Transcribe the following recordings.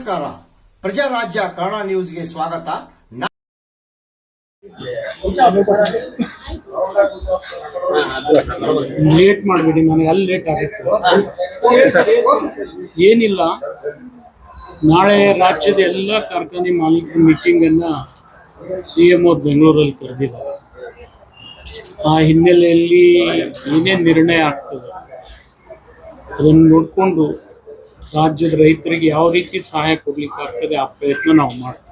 ನಮಸ್ಕಾರ. ಪ್ರಜಾರಾಜ್ಯ ಕನ್ನಡ ನ್ಯೂಸ್ಗೆ ಸ್ವಾಗತ. ಲೇಟ್ ಮಾಡಬೇಡಿ, ನನಗೆ ಅಲ್ಲಿ ಲೇಟ್ ಆಗುತ್ತೆ. ಏನಿಲ್ಲ. ನಾಳೆ ರಾಜ್ಯದ ಎಲ್ಲ ಕಾರ್ಖಾನೆ ಮಾಲೀಕರ ಮೀಟಿಂಗ್ ಅನ್ನ ಸಿಎಂ ಅವ್ರು ಬೆಂಗಳೂರಲ್ಲಿ ಕರೆದಿದ್ದಾರೆ. ಆ ಹಿನ್ನೆಲೆಯಲ್ಲಿ ಏನೇ ನಿರ್ಣಯ ಆಗ್ತದೆ ಅದನ್ನು ನೋಡಿಕೊಂಡು ರಾಜ್ಯದ ರೈತರಿಗೆ ಯಾವ ರೀತಿ ಸಹಾಯ ಕೊಡ್ಲಿಕ್ಕೆ ಆಗ್ತದೆ ಆ ಪ್ರಯತ್ನ ನಾವು ಮಾಡ್ತೀವಿ.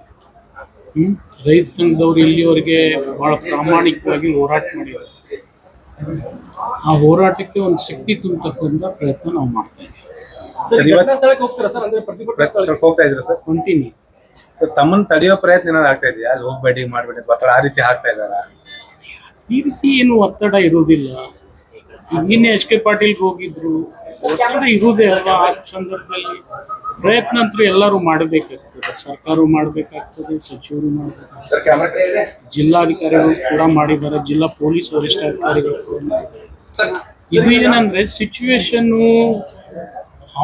ಹ್ಮ್? ರೈತ ಸಂಘದವ್ರು ಇಲ್ಲಿವರೆಗೆ ಬಹಳ ಪ್ರಾಮಾಣಿಕವಾಗಿ ಹೋರಾಟ ಮಾಡಿದ್ದಾರೆ. ಆ ಹೋರಾಟಕ್ಕೆ ಒಂದು ಶಕ್ತಿ ತುಂಬತಕ್ಕಂಥ ಪ್ರಯತ್ನ ನಾವು ಮಾಡ್ತೀವಿ. ಸರ್, ತಮ್ಮನ್ನ ತಡೆಯೋ ಪ್ರಯತ್ನ ಏನಾದ್ರು ಆಗ್ತಾ ಇದೆಯಾ? ಅಲ್ಲಿ ಹೋಗ್ಬೇಡಿ ಮಾಡ್ಬೇಡಿ ಅಥವಾ ಆ ರೀತಿ ಆಗ್ತಾ ಇದಾರ ಈ ರೀತಿ ಏನು ಒತ್ತಡ ಇರೋದಿಲ್ಲ ನಿನ್ನೆ ಎಚ್ ಕೆ ಪಾಟೀಲ್ ಹೋಗಿದ್ರು. ಒತ್ತಡ ಇರುವುದೇ ಅಲ್ವಾ ಆ ಸಂದರ್ಭದಲ್ಲಿ? ಪ್ರಯತ್ನ ಅಂತೂ ಎಲ್ಲರೂ ಮಾಡಬೇಕಾಗ್ತದೆ. ಸರ್ಕಾರ ಮಾಡಬೇಕಾಗ್ತದೆ ಸಚಿವರು ಮಾಡಬೇಕಾಗ್ತದೆ. ಜಿಲ್ಲಾಧಿಕಾರಿಗಳು ಕೂಡ ಮಾಡಿದ್ದಾರೆ. ಜಿಲ್ಲಾ ಪೊಲೀಸ್ ವರಿಷ್ಠಾಧಿಕಾರಿಗಳು ಕೂಡ. ಇದು ಏನಂದ್ರೆ situation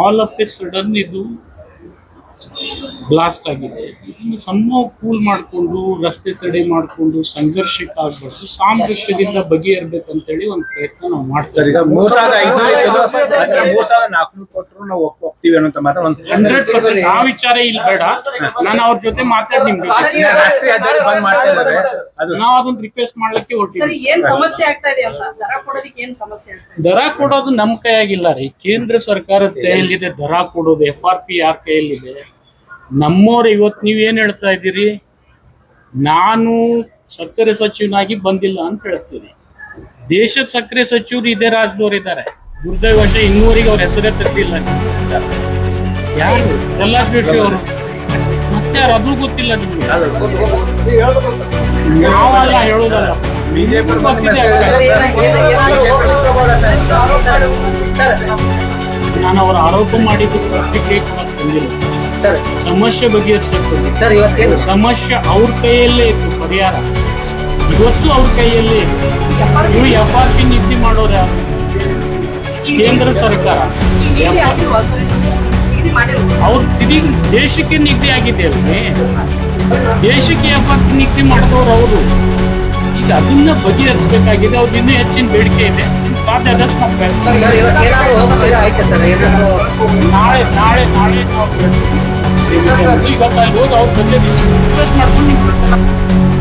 all of a sudden ಇದು ಬ್ಲಾಸ್ಟ್ ಆಗಿದೆ. ಇದನ್ನು ಸಣ್ಣ ಕೂಲ್ ಮಾಡಿಕೊಂಡು ರಸ್ತೆ ತಡೆ ಮಾಡಿಕೊಂಡು ಸಂಘರ್ಷಕ್ಕೆ ಆಗ್ಬಾರ್ದು. ಸಾಮರಸ್ಯದಿಂದ ಬಗೆಹರ್ಬೇಕಂತೇಳಿ ಒಂದು ಪ್ರಯತ್ನ ನಾವು ಮಾಡ್ತಾರೆ ಈಗ ಮೂರ್ ಸಾವಿರದ ಐನೂರು ಮೂರ್ ಸಾವಿರದ ನಾಲ್ಕುನೂರು ಕೊಟ್ಟರು ನಾವು ಒಪ್- ಒಪ್ತೀವಿ ಅನ್ನೋ ಮಾತ್ರ ಒಂದು ಹಂಡ್ರೆಡ್ ಪರ್ಸೆಂಟ್. ಆ ವಿಚಾರ ಇಲ್ಲಿ ಬೇಡ. ನಾನು ಅವ್ರ ಜೊತೆ ಮಾತಾಡಿ ನಿಮ್ಗೆ. ರಾತ್ರಿ ಅದೇ ಬಂದ್ ಮಾಡ್ತಾ ಇದಾರೆ ನಾವು ಅದೊಂದು ರಿಕ್ವೆಸ್ಟ್ ಮಾಡ್ಲಿಕ್ಕೆ ಸರ್ ಹೊರಟಿದ್ವಿ ಏನ್ ಸಮಸ್ಯೆ ಆಗ್ತಾ ಇದೆ ಅಂತ ದರ ಕೊಡೋದಕ್ಕೆ ಏನ್ ಸಮಸ್ಯೆ ಆಗ್ತಾ ಇದೆ? ದರ ಕೊಡೋದು ನಮ್ಮ ಕೈಯಾಗಿಲ್ಲ ರೀ. ಕೇಂದ್ರ ಸರ್ಕಾರದ ಕೈಯಲ್ಲಿದೆ ದರ ಕೊಡೋದು ಎಫ್ ಆರ್ ಪಿ ಯಾರ ಕೈಯಲ್ಲಿದೆ. ನಮ್ಮವ್ರು ಇವತ್ತು ನೀವ್ ಏನ್ ಹೇಳ್ತಾ ಇದ್ದೀರಿ ನಾನು ಸಕ್ಕರೆ ಸಚಿವನಾಗಿ ಬಂದಿಲ್ಲ ಅಂತ ಹೇಳ್ತೀರಿ ದೇಶದ ಸಕ್ಕರೆ ಸಚಿವರು ಇದೇ ರಾಜ್ಯದವ್ರು ಇದ್ದಾರೆ ದುರ್ದೈವಶ ಇನ್ನೂರಿಗೆ ಅವ್ರ ಹೆಸರೇ ತರ್ತಿಲ್ಲ ಯಾರು ಪ್ರಹ್ಲಾದ್ ಜೋಶಿ ಅವರು ಮತ್ತೆ ಯಾರು ಅದು ಗೊತ್ತಿಲ್ಲ ನಿಮ್ಗೆ ನಾವೆಲ್ಲ ಹೇಳೋದಲ್ಲ ಬಿಜೆಪಿ ನಾನು ಅವರ ಆರೋಪ ಮಾಡಿದ್ದು ಪ್ರತಿಕ್ರಿಯೆ ಬಂದಿಲ್ಲ ಸರ್. ಸಮಸ್ಯೆ ಬಗ್ಗೆ ಸರ್ ಇವತ್ತೇನು ಸಮಸ್ಯೆ ಅವ್ರ ಕೈಯಲ್ಲೇ ಇತ್ತು ಪರಿಹಾರ. ಇವತ್ತು ಅವ್ರ ಕೈಯಲ್ಲೇ ನೀವು ಎಫ್ ಆರ್ ಪಿ ನಿಧಿ ಮಾಡೋರು ಯಾರು? ಕೇಂದ್ರ ಸರ್ಕಾರ. ಅವ್ರ ಇಡೀ ದೇಶಕ್ಕೆ ನಿಧಿ ಆಗಿದೆ ಅಲ್ಲಿ ದೇಶಕ್ಕೆ ಎಫ್ ಆರ್ ಪಿ ನಿಧಿ ಮಾಡಿದವ್ರು ಅವರು. ಈಗ ಅದನ್ನ ಬಗೆಹರಿಸಬೇಕಾಗಿದೆ. ಅವ್ರದ್ದು ಇನ್ನೂ ಹೆಚ್ಚಿನ ಬೇಡಿಕೆ ಇದೆ. ಸಾಧ್ಯ ಆದಷ್ಟು ನಾವು ಪ್ರಯತ್ನ ನಾಳೆ ನಾಳೆ ನಾಳೆ ನಾವು. ಈಗ ಅಲ್ಲಿ ಹೋಗಿ ಅವ್ರ ಬಗ್ಗೆ ರಿಕ್ವೆಸ್ಟ್ ಮಾಡ್ಕೊಂಡು ನೀವು